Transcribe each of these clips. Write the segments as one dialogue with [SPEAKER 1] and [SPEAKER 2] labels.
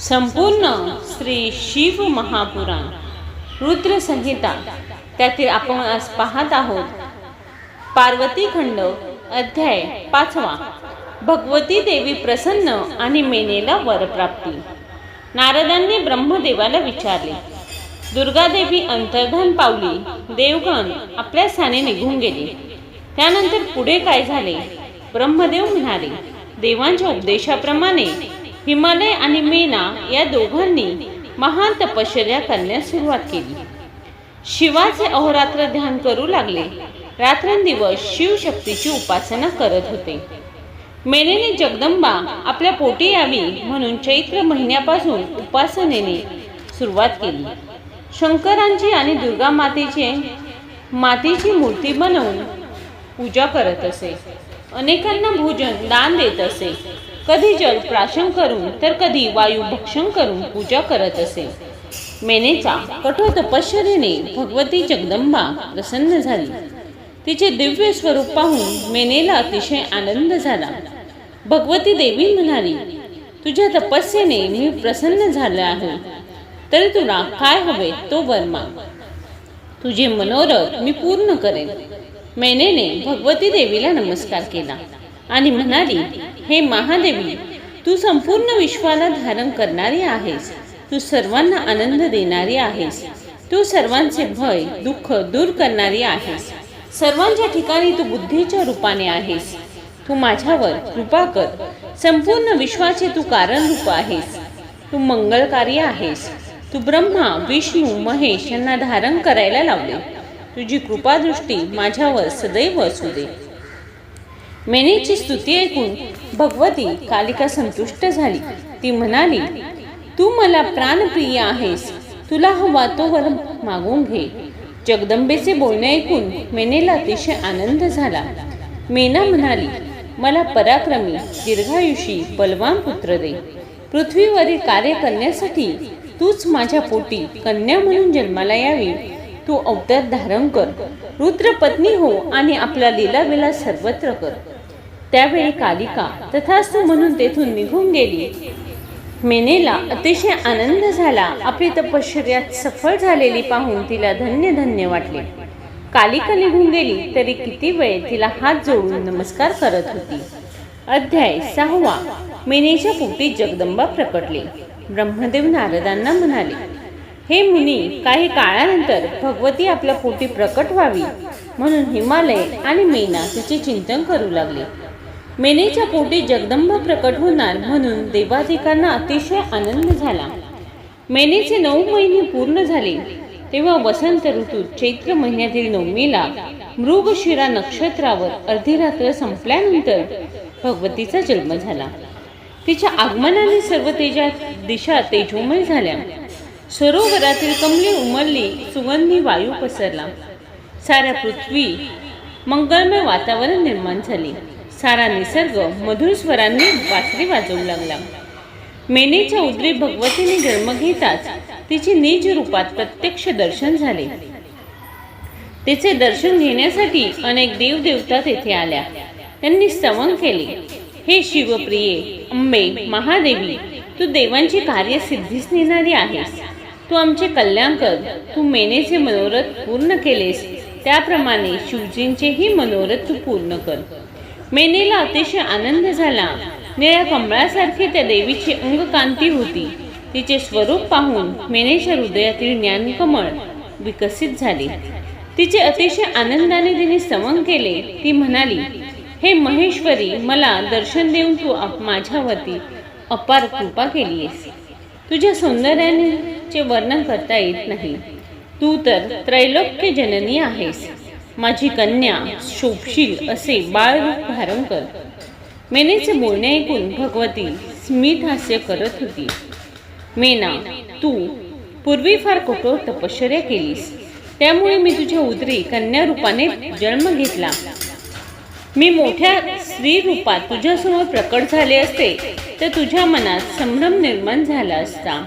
[SPEAKER 1] संपूर्ण श्री शिव महापुराण रुद्रसंहिता. त्यातील आपण आज पाहत आहोत पार्वती खंड अध्याय पाचवा. भगवती देवी प्रसन्न आणि मेनेला वरप्राप्ती नारदांनी ब्रह्मदेवाला विचारले दुर्गादेवी अंतर्धान पावली देवगण आपल्या साने निघून गेले. त्यानंतर पुढे काय झाले? ब्रह्मदेव म्हणाले देवांच्या उपदेशाप्रमाणे हिमालय आणि मीना या दोघांनी महान तपश्चर्या करण्यास सुरुवात केली. शिवाचे अहोरात्र ध्यान करू लागले. रात्रंदिवस शिवशक्तीची उपासना करत होते. मेनेने जगदंबा आपल्या पोटी यावी म्हणून चैत्र महिन्यापासून उपासनेने सुरुवात केली. शंकरांची आणि दुर्गा मातेचे मातेची मूर्ती बनवून पूजा करत असे. अनेकांना भोजन दान देत असे. कधी जल प्राशन करून तर कधी वायू भक्षण करून पूजा करत असे. मेनेचा कठोर तपश्चर्येने भगवती जगदंबा प्रसन्न झाली. तिचे दिव्य स्वरूप पाहून मेनेला अतिशय आनंद झाला. भगवती देवी म्हणाली तुझ्या तपस्येने मी प्रसन्न झाले आहे. तरी तुला काय हवे तो वर्मा तुझे मनोरथ मी पूर्ण करेन. मेनेने भगवती देवीला नमस्कार केला. आणि म्हणाली हे महादेवी तू संपूर्ण विश्वाला धारण करणारी आहेस. तू सर्वांना आनंद देणारी आहेस. तू सर्वांचे भय दुःख दूर करणारी आहेस. सर्वांच्या ठिकाणी तू बुद्धीच्या रूपाने आहेस. तू माझ्यावर कृपा कर. संपूर्ण विश्वाचे तू कारण रूप आहेस. तू मंगलकारी आहेस. तू ब्रह्मा विष्णू महेश यांना धारण करायला लावले. तुझी कृपादृष्टी माझ्यावर सदैव असू दे. मेनेची स्तुती ऐकून भगवती कालिका संतुष्ट झाली. ती म्हणाली तू मला प्राणप्रिय आहेस. तुला हवा तो वर मागून घे. जगदंबेचे बोलणे ऐकून मेनेला अतिशय आनंद झाला. मेना म्हणाली मला पराक्रमी दीर्घायुषी बलवान पुत्र दे. पृथ्वीवरील कार्य करण्यासाठी तूच माझ्या पोटी कन्या म्हणून जन्माला यावी. तू अवतार धारण कर. रुद्र पत्नी हो आणि आपला लीलाविला सर्वत्र कर. त्यावेळी कालिका तथास्तू म्हणून तेथून निघून गेली. मेनेला अतिशय आनंद झाला. आपली तपश्चर्यात सफळ झालेली पाहून तिला धन्य धन्य वाटले. कालिका निघून गेली तरी किती वेळ तिला हात जोडून नमस्कार करत होती. अध्याय सहावा. मेनेच्या पोटी जगदंबा प्रकटले. ब्रह्मदेव नारदांना म्हणाले हे मुनी काही काळानंतर भगवती आपल्या पोटी प्रकट व्हावी म्हणून हिमालय आणि मेना तिचे चिंतन करू लागले. मेनेच्या पोटी जगदंबा प्रकट होणार म्हणून देवाधिकांना अतिशय आनंद झाला. मेनेचे नऊ महिने पूर्ण झाले. तेव्हा वसंत ऋतूत चैत्र महिन्यातील नवमीला मृगशिरा नक्षत्रावर अर्धी संपल्यानंतर भगवतीचा जन्म झाला. तिच्या आगमनाने सर्व तेजा दिशा तेजोमय झाल्या. सरोवरातील कमली उमलली सुगंधी वायू पसरला. साऱ्या पृथ्वी मंगलमय वातावरण निर्माण झाले. सारा निसर्ग मधुर स्वरांनी बासरी वाजवू लागला. मेनेच्या उदरी भगवतीने जन्म घेताच तिचे निज रूपात प्रत्यक्ष दर्शन झाले. तिचे दर्शन घेण्यासाठी अनेक देवदेवता तेथे आल्या. त्यांनी स्तवन केले. हे शिवप्रिये अंबे महादेवी तू देवांची कार्य सिद्धीस नेणारी आहेस. तू आमचे कल्याण कर. तू मेनेचे मनोरथ पूर्ण केलेस. त्याप्रमाणे शिवजींचेही मनोरथ तू पूर्ण कर. मेनेला अतिशय आनंद झाला. निळ्या कमळासारखी त्या देवीची अंगकांती होती. तिचे स्वरूप पाहून मेनेच्या हृदयातील ज्ञानकमळ विकसित झाले. तिचे अतिशय आनंदाने तिने सवन केले. ती म्हणाली हे महेश्वरी मला दर्शन देऊन तू माझ्यावरती अपार कृपा केलीस तुझ्या सौंदर्याने चे वर्णन करता येत नाही. तू तर त्रैलोक्य जननी आहेस. माझी कन्या शोभशील असे बाळरूप धारण कर. मेनेचे बोलणे ऐकून भगवती स्मित हास्य करत होती. मेना तू पूर्वी फार कठोर तपश्चर्या केलीस. त्यामुळे मी तुझ्या उदरी कन्या रूपाने जन्म घेतला. मी मोठ्या स्त्री रूपात तुझ्यासमोर प्रकट झाले असते तर तुझ्या मनात संभ्रम निर्माण झाला असता.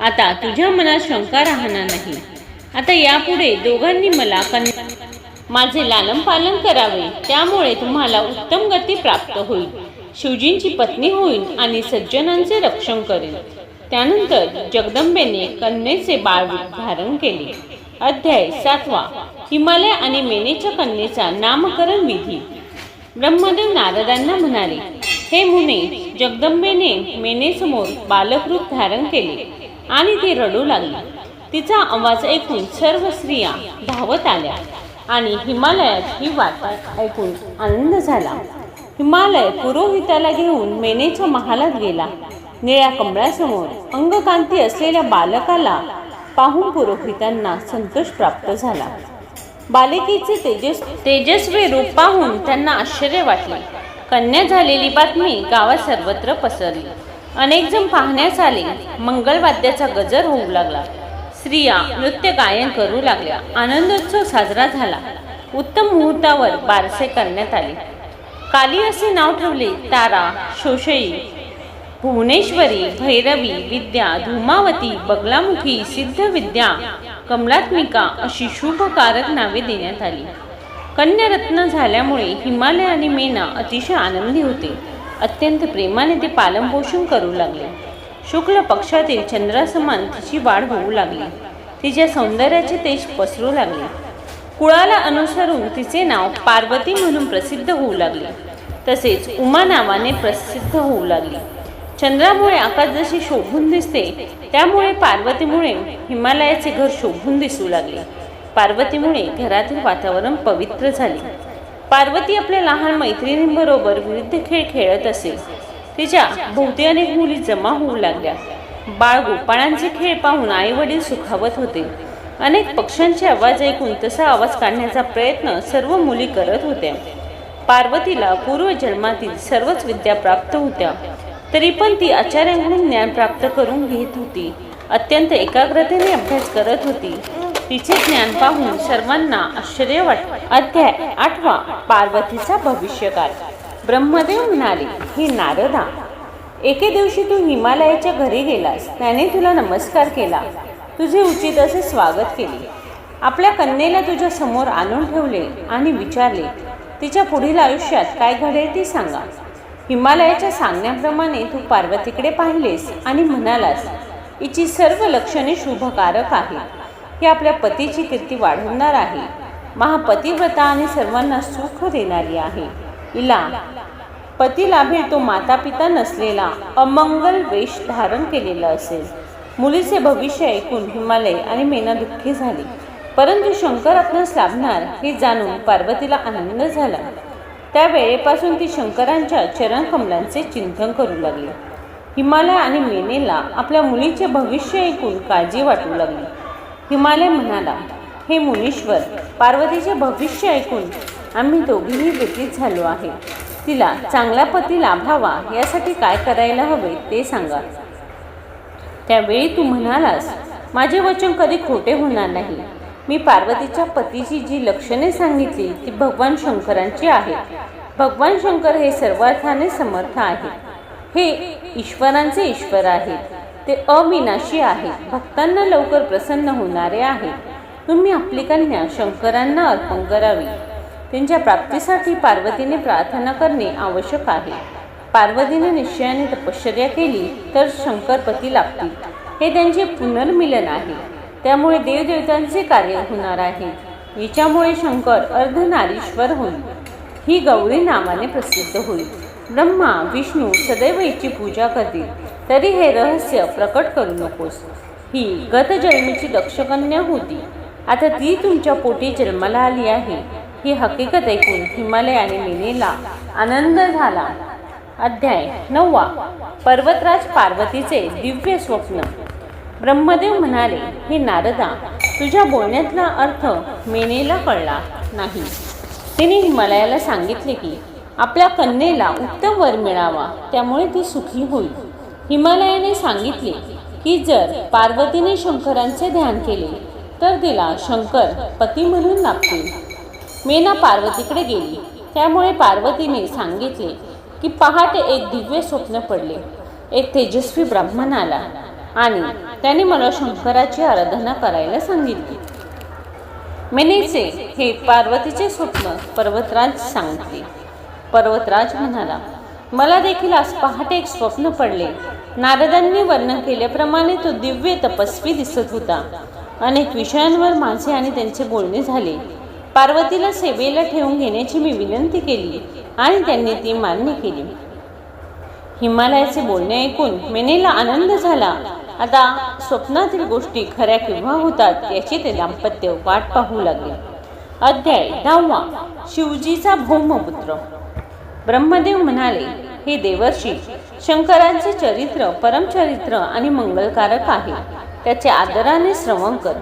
[SPEAKER 1] आता तुझ्या मनात शंका राहणार नाही. आता यापुढे दोघांनी मला कन माझे लालन पालन करावे त्यामुळे तुम्हाला उत्तम गती प्राप्त होईल. शिवजींची पत्नी होईल आणि सज्जनांचे रक्षण करेल त्यानंतर जगदंबेने कन्येचे बाळ धारण केले. अध्याय सातवा. हिमालय आणि मेनेच्या कन्येचा नामकरण विधी. ब्रह्मदेव नारदांना म्हणाले हे मुने जगदंबेने मेनेसमोर बालकृत धारण केले. आणि ती रडू लागली. तिचा आवाज ऐकून सर्व स्त्रिया धावत आल्या आणि हिमालयात ही वार्ता ऐकून आनंद झाला. हिमालय पुरोहिताला घेऊन मेनेच्या महालात गेला. निळ्या कमळासमोर अंगकांती असलेल्या बालकाला पाहून पुरोहितांना संतोष प्राप्त झाला. बालिकेचे तेजस तेजस्वी रूप पाहून त्यांना आश्चर्य वाटले. कन्या झालेली बातमी गावात सर्वत्र पसरली. अनेक जण पाहण्यास आले. मंगलवाद्याचा गजर होऊ लागला. स्त्रिया नृत्य गायन करू लागल्या. आनंदोत्सव साजरा झाला. उत्तम मुहूर्तावर बारसे करण्यात आले. काली असे नाव ठेवले तारा शोषई भुवनेश्वरी भैरवी विद्या धूमावती बगलामुखी सिद्धविद्या कमलात्मिका अशी शुभकारक नावे देण्यात आली. कन्यारत्न झाल्यामुळे हिमालय आणि मेना अतिशय आनंदी होते. अत्यंत प्रेमाने ते पालनपोषण करू लागले. शुक्ल पक्षातील चंद्रासमान तिची वाढ होऊ लागली. तिच्या सौंदर्याचे तेज पसरू लागले. कुळाला अनुसरून तिचे नाव पार्वती म्हणून प्रसिद्ध होऊ लागले. तसेच उमा नावाने प्रसिद्ध होऊ लागले. चंद्रामुळे आकाश जशी शोभून दिसते त्यामुळे पार्वतीमुळे हिमालयाचे घर शोभून दिसू लागले. पार्वतीमुळे घरातील वातावरण पवित्र झाले. पार्वती आपल्या लहान मैत्रिणींबरोबर विविध खेळ खेळत असे. तिच्या भोवती अनेक मुली जमा होऊ लागल्या. बाळ गोपाळांचे खेळ पाहून आई वडील सुखावत होते. अनेक पक्ष्यांचे आवाज ऐकून तसा आवाज काढण्याचा प्रयत्न सर्व मुली करत होत्या. पार्वतीला पूर्वजन्मातील सर्वच विद्या प्राप्त होत्या. तरी पण ती आचार्यांकडून ज्ञान प्राप्त करून घेत होती. अत्यंत एकाग्रतेने अभ्यास करत होती. तिचे ज्ञान पाहून सर्वांना आश्चर्य वाट अध्याय आठवा पार्वतीचा भविष्यकाळ. ब्रह्मदेव म्हणाले हे नारदा एके दिवशी तू हिमालयाच्या घरी गेलास. त्याने तुला नमस्कार केला. तुझे उचित असे स्वागत केले. आपल्या कन्येला तुझ्या समोर आणून ठेवले आणि विचारले तिच्या पुढील आयुष्यात काय घडेल ते सांगा. हिमालयाच्या सांगण्याप्रमाणे तू पार्वतीकडे पाहिलेस आणि म्हणालास हिची सर्व लक्षणे शुभकारक आहे ही आपल्या पतीची कीर्ती वाढवणार आहे. महापतिव्रता आणि सर्वांना सुख देणारी आहे. इला पती लाभेल तो माता पिता नसलेला अमंगल वेश धारण केलेला असेल. मुलीचे भविष्य ऐकून हिमालय आणि मेना दुःखी झाली. परंतु शंकर आपणास लाभणार हे जाणून पार्वतीला आनंद झाला. त्या वेळेपासून ती शंकरांच्या चरणकमलांचे चिंतन करू लागली. हिमालय आणि मेनेला आपल्या मुलीचे भविष्य ऐकून काळजी वाटू लागली. हिमालय म्हणाला हे मुनीश्वर पार्वतीचे भविष्य ऐकून आम्ही दोघीही व्यतीत झालो आहे. तिला चांगला पती लाभावा यासाठी काय करायला हवे ते सांगा. त्यावेळी तू म्हणालास माझे वचन कधी खोटे होणार नाही. मी पार्वतीच्या पतीची जी लक्षणे सांगितली ती भगवान शंकरांची आहेत भगवान शंकर हे सर्वार्थाने समर्थ आहेत. हे ईश्वरांचे ईश्वर आहेत. ते अविनाशी आहे. भक्तांना लवकर प्रसन्न होणारे आहे. तुम्ही आपली कन्या शंकरांना अर्पण करावी. त्यांच्या प्राप्तीसाठी पार्वतीने प्रार्थना करणे आवश्यक आहे. पार्वतीने निश्चयाने तपश्चर्या केली तर शंकरपती लाभतील. हे त्यांचे पुनर्मिलन आहे. त्यामुळे देवदेवतांचे कार्य होणार आहे. हिच्यामुळे शंकर अर्धनारीश्वर होईल. ही गौरी नावाने प्रसिद्ध होईल. ब्रह्मा विष्णू सदैव हिची पूजा करतील. तरी हे रहस्य प्रकट करू नकोस. ही गतजन्मीची दक्षकन्या होती. आता ती तुमच्या पोटी जन्माला आली आहे. ही हकीकत ऐकून हिमालय आणि मिनेला आनंद झाला. अध्याय नववा. पर्वतराज पार्वतीचे दिव्य स्वप्न. ब्रह्मदेव म्हणाले हे नारदा तुझ्या बोलण्यातला अर्थ मेनेला कळला नाही. तिने हिमालयाला सांगितले की आपल्या कन्येला उत्तम वर मिळावा. त्यामुळे ती सुखी होईल. हिमालयाने सांगितले की जर पार्वतीने शंकरांचे ध्यान केले तर तिला शंकर पती म्हणून लाभतील मेना पार्वतीकडे गेली. त्यामुळे पार्वतीने सांगितले की पहाटे एक दिव्य स्वप्न पडले. एक तेजस्वी ब्राह्मण आला आणि त्याने मला शंकराची आराधना करायला सांगितली. मेनेचे हे पार्वतीचे स्वप्न पर्वतराज सांगते पर्वतराज म्हणाला मला देखील आज पहाटे एक स्वप्न पडले. नारदांनी वर्णन केल्याप्रमाणे तो दिव्य तपस्वी दिसत होता. अनेक विषयांवर माझे आणि त्यांचे बोलणे झाले. पार्वतीला सेवेला ठेवून घेण्याची मी विनंती केली आणि त्यांनी ती मान्य केली. हिमालयाचे बोलणे ऐकून मेनेला आनंद झाला. आता स्वप्नातील गोष्टी खऱ्या केव्हा होतात याची ते दाम्पत्य वाट पाहू लागले. अध्याय दहावा. शिवजीचा भौमपुत्र. ब्रह्मदेव म्हणाले हे देवर्षी शंकरांचे चरित्र परमचरित्र आणि मंगलकारक आहे. त्याचे आदराने श्रवण कर.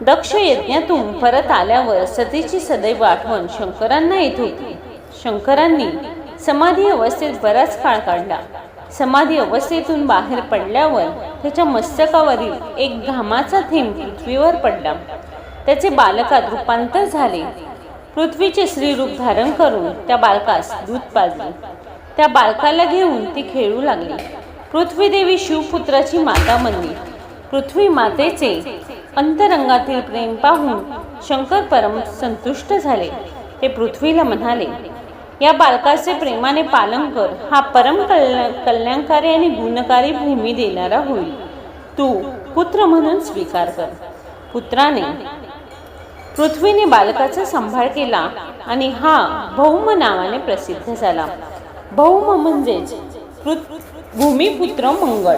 [SPEAKER 1] दक्ष यज्ञातून परत आल्यावर सतीची सदैव आठवण शंकरांना येत होती. शंकरांनी समाधी अवस्थेत बराच काळ काढला. समाधी अवस्थेतून बाहेर पडल्यावर त्याच्या मस्तकावरील एक घामाचा थेंब पृथ्वीवर पडला. त्याचे बालकात रूपांतर झाले. पृथ्वीचे स्त्रीरूप धारण करून त्या बालकास दूध पाजले. त्या बालकाला घेऊन ती खेळू लागली. पृथ्वी देवी शिवपुत्राची माता म्हणली पृथ्वी मातेचे अंतरंगातील प्रेम पाहून शंकर परम संतुष्ट झाले ते पृथ्वीला म्हणाले या बालकाचे प्रेमाने पालन कर. हा परम कल्या कल्याणकारी आणि गुणकारी भूमी देणारा होईल. तू पुत्र म्हणून स्वीकार कर पुत्राने पृथ्वीने बालकाचा सांभाळ केला आणि हा भौम नावाने प्रसिद्ध झाला. भौम म्हणजेच भूमिपुत्र मंगळ.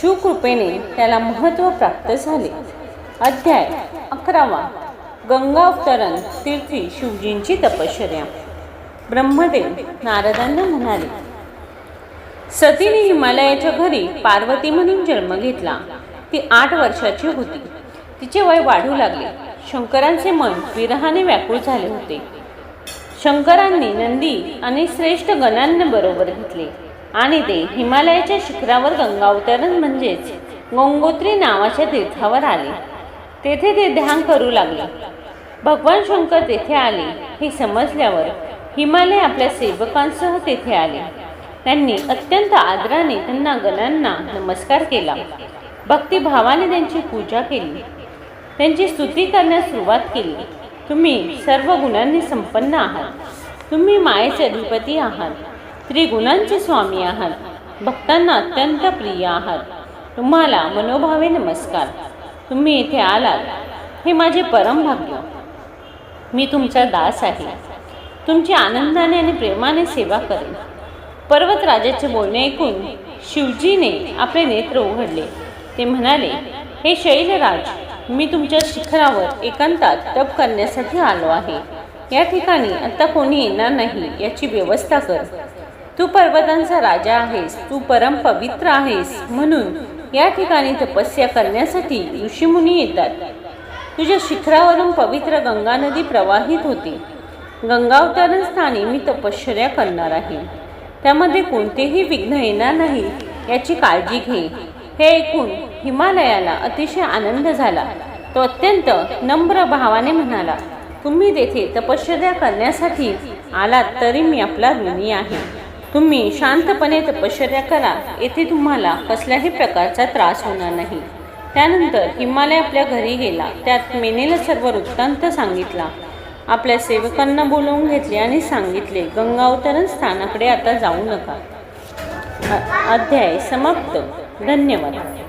[SPEAKER 1] शिवकृपेने त्याला महत्त्व प्राप्त झाले. अध्याय अकरावा. गंगा अवतरण तीर्थी शिवजींची तपश्चर्या. ब्रह्मदेव नारदांना म्हणाले सतीने हिमालयाच्या घरी पार्वती म्हणून जन्म घेतला. ती आठ वर्षाची होती. तिचे वय वाढू लागले. शंकरांचे मन विरहाने व्याकुळ झाले होते. शंकरांनी नंदी आणि श्रेष्ठ गणांना बरोबर घेतले आणि ते हिमालयाच्या शिखरावर गंगावतरण म्हणजेच गंगोत्री नावाच्या तीर्थावर आले. तेथे ते ध्यान करू लागले. भगवान शंकर तेथे आले हे समजल्यावर हिमालय आपल्या सेवकांसह तेथे आले. त्यांनी अत्यंत आदराने त्यांना गणांना नमस्कार केला. भक्तिभावाने त्यांची पूजा केली. त्यांची स्तुती करण्यास सुरुवात केली. तुम्ही सर्व गुणांनी संपन्न आहात. तुम्ही मायेचे अधिपती आहात. त्रिगुणांचे स्वामी आहात. भक्तांना अत्यंत प्रिय आहात. तुम्हाला मनोभावे नमस्कार. तुम्ही इथे आलात. हे माझे परम भाग्य. मी तुमचा दास आहे. तुमची आनंदाने आणि प्रेमाने सेवा करेन. पर्वतराजाचे बोलणे ऐकून शिवजीने आपले नेत्र उघडले. ते म्हणाले हे शैलराज मी तुमच्या शिखरावर एकांतात तप करण्यासाठी आलो आहे. या ठिकाणी आता कोणी येणार नाही याची व्यवस्था कर. तू पर्वतांचा राजा आहेस तू परम पवित्र आहेस म्हणून या ठिकाणी तपस्या करण्यासाठी ऋषीमुनी येतात. तुझ्या शिखरावरून पवित्र गंगा नदी प्रवाहित होते. गंगावतरण स्थानी मी तपश्चर्या करणार आहे. त्यामध्ये कोणतेही विघ्न येणार नाही याची काळजी घे. हे ऐकून हिमालयाला अतिशय आनंद झाला. तो अत्यंत नम्र भावाने म्हणाला तुम्ही तेथे तपश्चर्या करण्यासाठी आलात तरी मी आपला ऋणी आहे. तुम्ही शांतपणे तपश्चर्या करा येथे तुम्हाला कसल्याही प्रकारचा त्रास होणार नाही. त्यानंतर हिमालय आपल्या घरी गेला. त्यात मेनेला सर्व वृत्तांत सांगितला. आपल्या सेवकांना बोलवून घेतले आणि सांगितले गंगावतरण स्थानाकडे आता जाऊ नका. अध्याय समाप्त. धन्यवाद.